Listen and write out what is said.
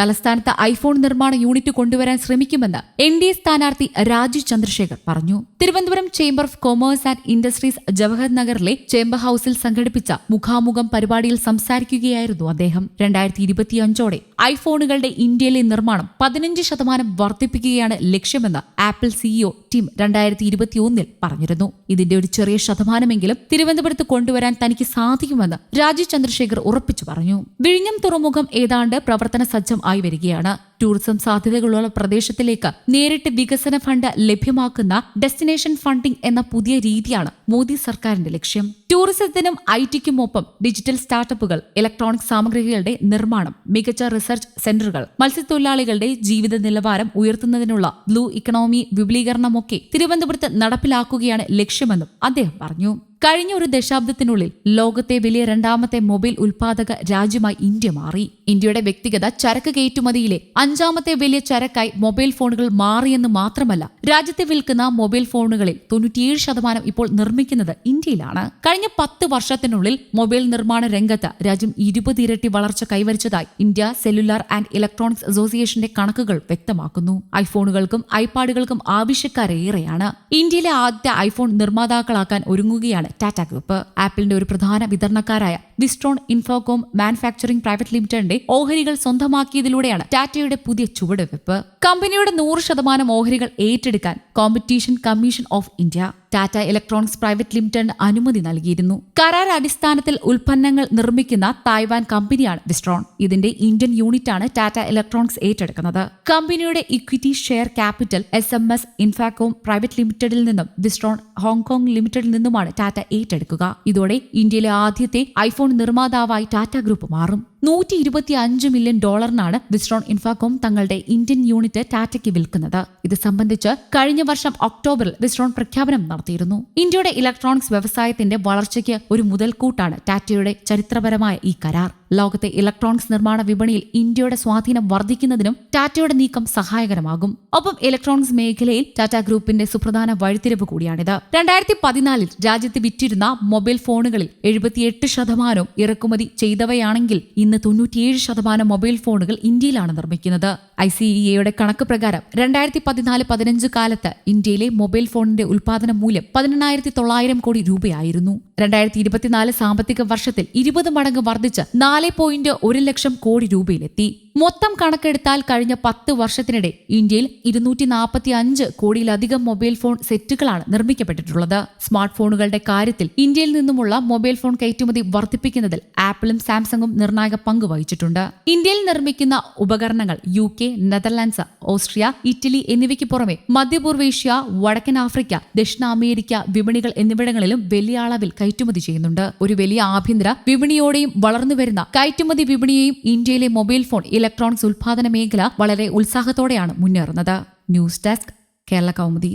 തലസ്ഥാനത്ത് ഐഫോൺ നിർമ്മാണ യൂണിറ്റ് കൊണ്ടുവരാൻ ശ്രമിക്കുമെന്ന് എൻ ഡി എ സ്ഥാനാർത്ഥി രാജു ചന്ദ്രശേഖർ പറഞ്ഞു. Thiruvananthapuram chamber of commerce and industries Jawahar നഗറിലെ ചേംബർ ഹൌസിൽ സംഘടിപ്പിച്ച മുഖാമുഖം പരിപാടിയിൽ സംസാരിക്കുകയായിരുന്നു അദ്ദേഹം. രണ്ടായിരത്തി ഇരുപത്തിയഞ്ചോടെ ഐഫോണുകളുടെ ഇന്ത്യയിലെ നിർമ്മാണം പതിനഞ്ച് ശതമാനം വർദ്ധിപ്പിക്കുകയാണ് ലക്ഷ്യമെന്ന് ആപ്പിൾ സിഇഒ ടീം രണ്ടായിരത്തി ഇരുപത്തിയൊന്നിൽ പറഞ്ഞിരുന്നു. ഇതിന്റെ ഒരു ചെറിയ ശതമാനമെങ്കിലും തിരുവനന്തപുരത്ത് കൊണ്ടുവരാൻ തനിക്ക് സാധിക്കുമെന്ന് രാജു ചന്ദ്രശേഖർ ഉറപ്പിച്ചു പറഞ്ഞു. വിഴിഞ്ഞം തുറമുഖം ഏതാണ്ട് പ്രവർത്തന സജ്ജം ആയി വരികയാണ്. ടൂറിസം സാധ്യതകളുള്ള പ്രദേശത്തിലേക്ക് നേരിട്ട് വികസന ഫണ്ട് ലഭ്യമാക്കുന്ന ഡെസ്റ്റിനേഷൻ ഫണ്ടിംഗ് എന്ന പുതിയ രീതിയാണ് മോദി സർക്കാരിന്റെ ലക്ഷ്യം. ടൂറിസത്തിനും ഐ ടിക്കുമൊപ്പം ഡിജിറ്റൽ സ്റ്റാർട്ടപ്പുകൾ ഇലക്ട്രോണിക് സാമഗ്രികളുടെ നിർമ്മാണം മികച്ച റിസർച്ച് സെന്ററുകൾ മത്സ്യത്തൊഴിലാളികളുടെ ജീവിത നിലവാരം ഉയർത്തുന്നതിനുള്ള ബ്ലൂ ഇക്കണോമി വിപുലീകരണമൊക്കെ തിരുവനന്തപുരത്ത് നടപ്പിലാക്കുകയാണ് ലക്ഷ്യമെന്നും അദ്ദേഹം പറഞ്ഞു. കഴിഞ്ഞ ഒരു ദശാബ്ദത്തിനുള്ളിൽ ലോകത്തെ വലിയ രണ്ടാമത്തെ മൊബൈൽ ഉൽപാദക രാജ്യമായി ഇന്ത്യ മാറി. ഇന്ത്യയുടെ വ്യക്തിഗത ചരക്ക് കയറ്റുമതിയിലെ അഞ്ചാമത്തെ വലിയ ചരക്കായി മൊബൈൽ ഫോണുകൾ മാറിയെന്ന് മാത്രമല്ല രാജ്യത്തെ വിൽക്കുന്ന മൊബൈൽ ഫോണുകളിൽ തൊണ്ണൂറ്റിയേഴ് ശതമാനം ഇപ്പോൾ നിർമ്മിക്കുന്നത് ഇന്ത്യയിലാണ്. കഴിഞ്ഞ പത്ത് വർഷത്തിനുള്ളിൽ മൊബൈൽ നിർമ്മാണ രംഗത്ത് രാജ്യം ഇരുപത് ഇരട്ടി വളർച്ച കൈവരിച്ചതായി ഇന്ത്യ സെല്ലുലാർ ആൻഡ് ഇലക്ട്രോണിക്സ് അസോസിയേഷന്റെ കണക്കുകൾ വ്യക്തമാക്കുന്നു. ഐഫോണുകൾക്കും ഐപാഡുകൾക്കും ആവശ്യക്കാരേറെയാണ്. ഇന്ത്യയിലെ ആദ്യത്തെ ഐഫോൺ നിർമ്മാതാക്കളാക്കാൻ ഒരുങ്ങുകയാണ് ടാറ്റ ഗ്രൂപ്പ് ആപ്പിളിന്റെ ഒരു പ്രധാന വിതരണക്കാരായ വിസ്ട്രോൺ ഇൻഫോകോം മാനുഫാക്ചറിംഗ് പ്രൈവറ്റ് ലിമിറ്റഡിന്റെ ഓഹരികൾ സ്വന്തമാക്കിയതിലൂടെയാണ് ടാറ്റയുടെ പുതിയ ചുവടുവെപ്പ് കമ്പനിയുടെ നൂറ് ശതമാനം ഓഹരികൾ ഏറ്റെടുക്കാൻ competition commission of India Tata electronics private ലിമിറ്റഡിന് അനുമതി നൽകിയിരുന്നു. കരാർ അടിസ്ഥാനത്തിൽ ഉൽപ്പന്നങ്ങൾ നിർമ്മിക്കുന്ന തായ്വാൻ കമ്പനിയാണ് വിസ്ട്രോൺ ഇതിന്റെ ഇന്ത്യൻ യൂണിറ്റാണ് ടാറ്റ ഇലക്ട്രോണിക്സ് ഏറ്റെടുക്കുന്നത്. കമ്പനിയുടെ equity share capital S M S Infocomm private ലിമിറ്റഡിൽ നിന്നും വിസ്ട്രോൺ ഹോങ്കോങ് ലിമിറ്റഡിൽ നിന്നുമാണ് ടാറ്റ ഏറ്റെടുക്കുക. ഇതോടെ ഇന്ത്യയിലെ ആദ്യത്തെ ഐഫോൺ നിർമ്മാതാവായി ടാറ്റ ഗ്രൂപ്പ് മാറും. നൂറ്റി ഇരുപത്തി അഞ്ച് മില്യൺ ഡോളറിനാണ് വിസ്ട്രോൺ ഇൻഫാകോം തങ്ങളുടെ ഇന്ത്യൻ യൂണിറ്റ് ടാറ്റയ്ക്ക് വിൽക്കുന്നത്. ഇത് സംബന്ധിച്ച് കഴിഞ്ഞ വർഷം ഒക്ടോബറിൽ വിസ്ട്രോൺ പ്രഖ്യാപനം നടത്തിയിരുന്നു. ഇന്ത്യയുടെ ഇലക്ട്രോണിക്സ് വ്യവസായത്തിന്റെ വളർച്ചയ്ക്ക് ഒരു മുതൽക്കൂട്ടാണ് ടാറ്റയുടെ ചരിത്രപരമായ ഈ കരാർ. ലോകത്തെ ഇലക്ട്രോണിക്സ് നിർമ്മാണ വിപണിയിൽ ഇന്ത്യയുടെ സ്വാധീനം വർദ്ധിക്കുന്നതിനും ടാറ്റയുടെ നീക്കം സഹായകരമാകും. ഒപ്പം ഇലക്ട്രോണിക്സ് മേഖലയിൽ ടാറ്റ ഗ്രൂപ്പിന്റെ സുപ്രധാന വഴിത്തിരിവ് കൂടിയാണിത്. രണ്ടായിരത്തി പതിനാലിൽ രാജ്യത്ത് വിറ്റിരുന്ന മൊബൈൽ ഫോണുകളിൽ എഴുപത്തിയെട്ട് ശതമാനവും ഇറക്കുമതി ചെയ്തവയാണെങ്കിൽ ഇന്ന് തൊണ്ണൂറ്റിയേഴ് ശതമാനം മൊബൈൽ ഫോണുകൾ ഇന്ത്യയിലാണ് നിർമ്മിക്കുന്നത്. ഐ സി ഇ എയുടെ കണക്ക് പ്രകാരം രണ്ടായിരത്തി പതിനാല് പതിനഞ്ച് കാലത്ത് ഇന്ത്യയിലെ മൊബൈൽ ഫോണിന്റെ ഉൽപാദന മൂല്യം പതിനെണ്ണായിരത്തി തൊള്ളായിരം കോടി രൂപയായിരുന്നു. രണ്ടായിരത്തി ഇരുപത്തിനാല് സാമ്പത്തിക വർഷത്തിൽ ഇരുപത് മടങ്ങ് വർദ്ധിച്ച് നാല് പോയിന്റ് ഒരു ലക്ഷം കോടി രൂപയിലെത്തി. മൊത്തം കണക്കെടുത്താൽ കഴിഞ്ഞ പത്ത് വർഷത്തിനിടെ ഇന്ത്യയിൽ ഇരുന്നൂറ്റി നാൽപ്പത്തി അഞ്ച് കോടിയിലധികം മൊബൈൽ ഫോൺ സെറ്റുകളാണ് നിർമ്മിക്കപ്പെട്ടിട്ടുള്ളത്. സ്മാർട്ട് ഫോണുകളുടെ കാര്യത്തിൽ ഇന്ത്യയിൽ നിന്നുമുള്ള മൊബൈൽ ഫോൺ കയറ്റുമതി വർദ്ധിപ്പിക്കുന്നതിൽ ആപ്പിളും സാംസങ്ങും നിർണായക പങ്ക് വഹിച്ചിട്ടുണ്ട്. ഇന്ത്യയിൽ നിർമ്മിക്കുന്ന ഉപകരണങ്ങൾ U K Netherlands Austria Italy എന്നിവയ്ക്ക് പുറമെ മധ്യപൂർവേഷ്യ വടക്കൻ ആഫ്രിക്ക ദക്ഷിണ അമേരിക്ക വിപണികൾ എന്നിവിടങ്ങളിലും വലിയ അളവിൽ കയറ്റുമതി ചെയ്യുന്നുണ്ട്. ഒരു വലിയ ആഭ്യന്തര വിപണിയോടെയും വളർന്നുവരുന്ന കയറ്റുമതി വിപണിയെയും ഇന്ത്യയിലെ മൊബൈൽ ഫോൺ ഇലക്ട്രോണിക്സ് ഉൽപാദന മേഖല വളരെ ഉത്സാഹത്തോടെയാണ് മുന്നേറുന്നത്. News desk Kerala Kaumudi.